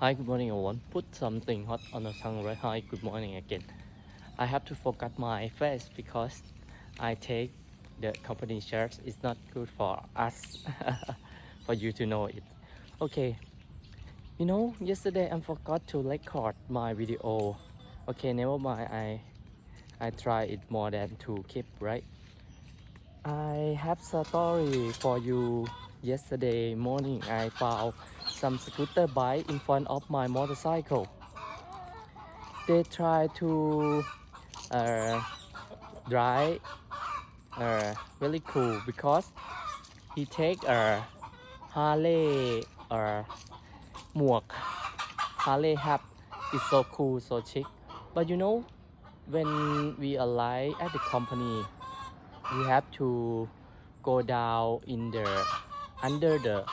Hi, good morning, everyone. Put something hot on the tongue, right? Hi, good morning again. I have to forget my face because I take the company shares. It's not good for us, for you to know it. Okay. You know, yesterday I forgot to record my video. Okay, never mind. I I try it more than two keep right? I have a story for you. Yesterday morning, I found some scooter bike in front of my motorcycle. They try to uh, drive uh, really cool because he take a Harley uh, or Muk Harley hat. It's so cool, so chic. But you know, when we arrive at the company, we have to go down in the under the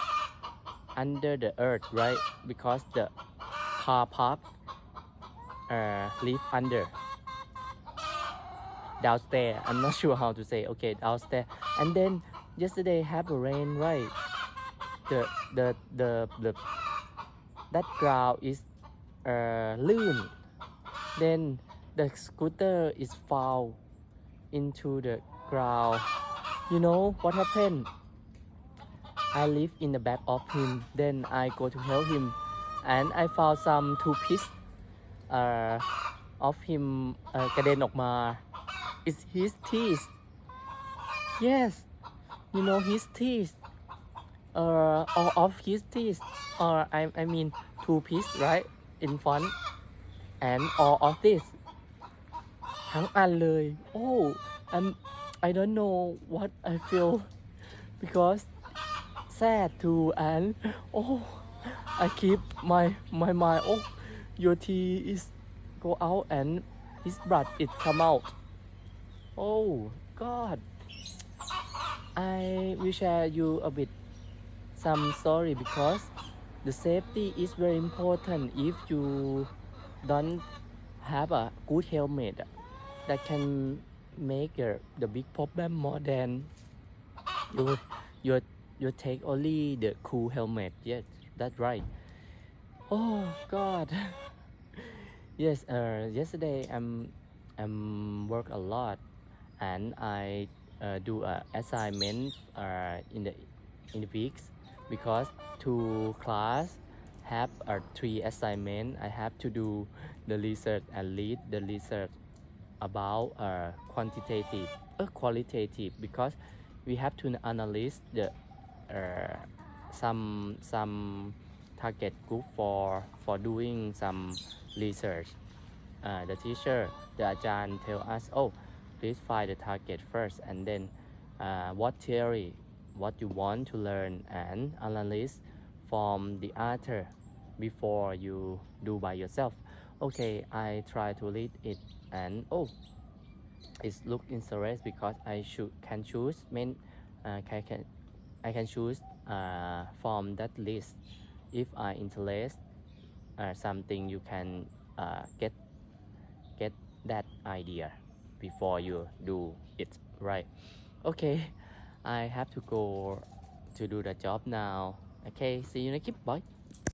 under the earth right? Because the car park uh, live under. Downstairs i'm not sure how to say. Okay downstairs and then yesterday have a rain right? The the the the that ground is uh, ลื่น then the scooter is fall into the ground. You know what happened I live in the back of him then I go to help him and I found some toothpaste uh, of him เอ่อกระเด็นออกมา it's his teeth yes you know his teeth uh, all of his teeth or I, I mean two piece right in front and all of this ทั้งอันเลย oh I'm I don't know what I feel because sad too and oh I keep my my mind. Oh your teeth is go out and his blood it come out. Oh God. I will share you a bit some story because the safety is very important. If you don't have a good helmet that can make the big problem more than your you you take only the cool helmet. Yes that's right. Oh god. Yes uh yesterday i'm i'm work a lot and i uh, do a assignment uh, in the in the weeks because two class have a three assignment. I have to do the research and lead the research about uh, quantitative uh, qualitative because we have to analyze the uh, some some target group for for doing some research. Uh, the teacher the ajahn tell us oh please find the target first and then uh, what theory what you want to learn and analyze from the author before you do by yourself. Okay i try to read it and oh it look interesting because i should can choose main uh, I can i can choose uh, from that list. If i interest uh, something you can uh, get get that idea before you do it right? Okay i have to go to do the job now. Okay see you next clip bye